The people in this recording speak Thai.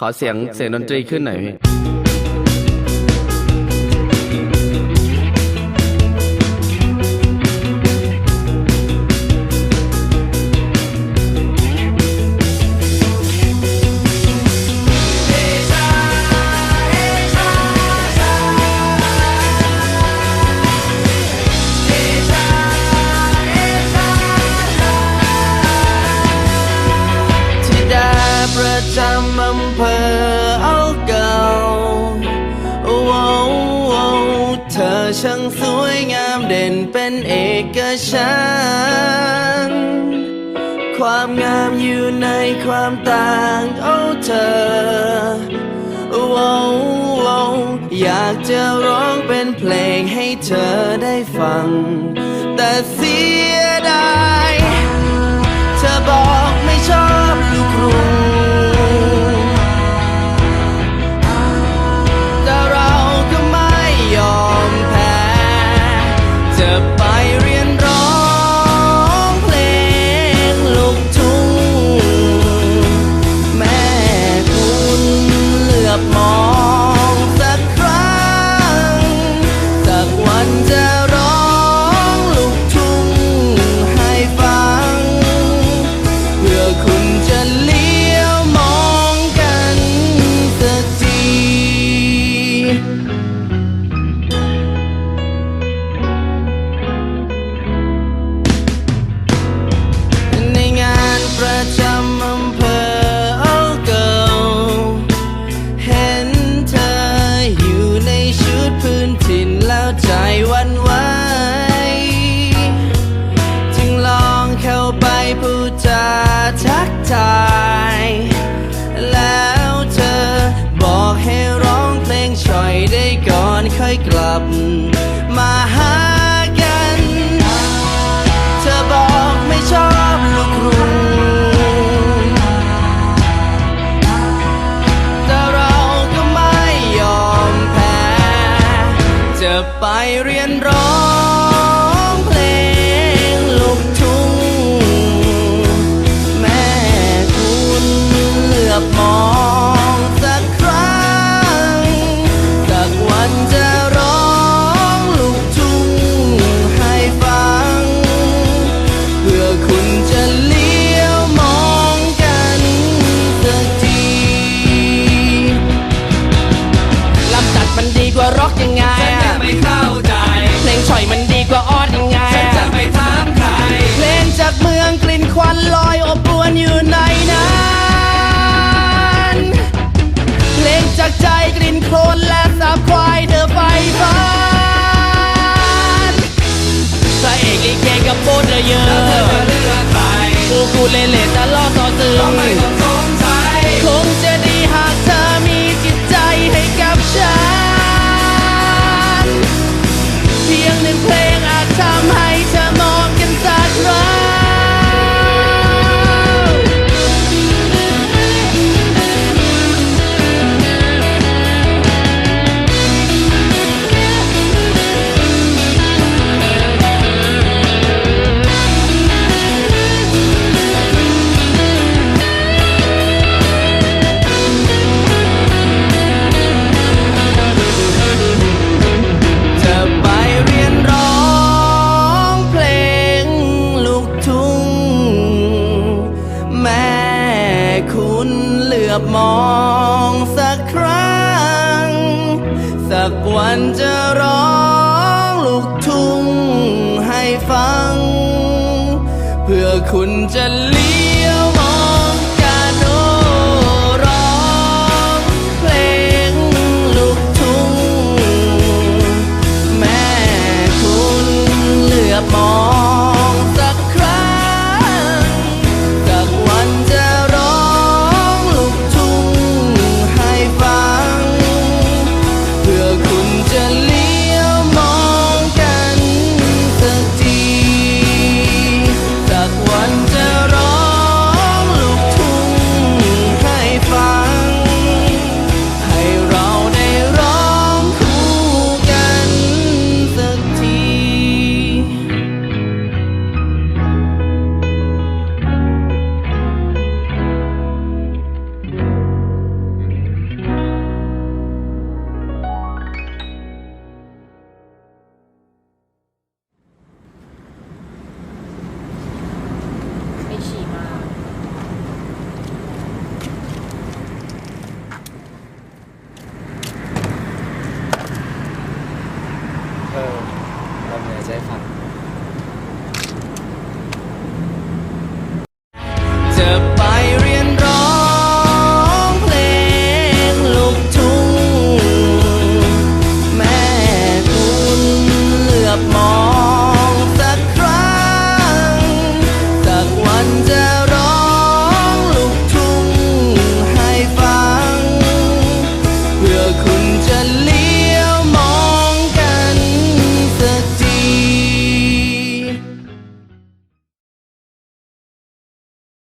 ขอเสียงเสียงดนตรีขึ้นหน่อยพี่ ประจำอำเภอเอาเก่าโอ้โอ้โอ้เธอช่างสวยงามเด่นเป็นเอกฉันความงามอยู่ในความต่างโอ้เธอโอ้โอ้โอ้อยากจะร้องเป็นเพลงให้เธอได้ฟัง แต่เสีย ทาย แล้วเธอบอกให้ร้องเพลงช่อยได้ก่อนค่อยกลับ ควันลอยอบอวนอยู่ในนั้นเพลงจากใจกลิ่นโคลนและสาบควายเดอไฟฟ้าพระเอกลิเกกับโบเดอเยอแล้วเธอจะเลือกใครกูกูเล่เล่ตะล่อต่อตึงก็ไม่ต้องสงสัยคงจะดีหากเธอมีจิตใจให้กับฉัน เพียงหนึ่งเพลง อบมองสักครั้ง สักวันจะร้องลูกทุ่งให้ฟัง เพื่อคุณจะ จะไป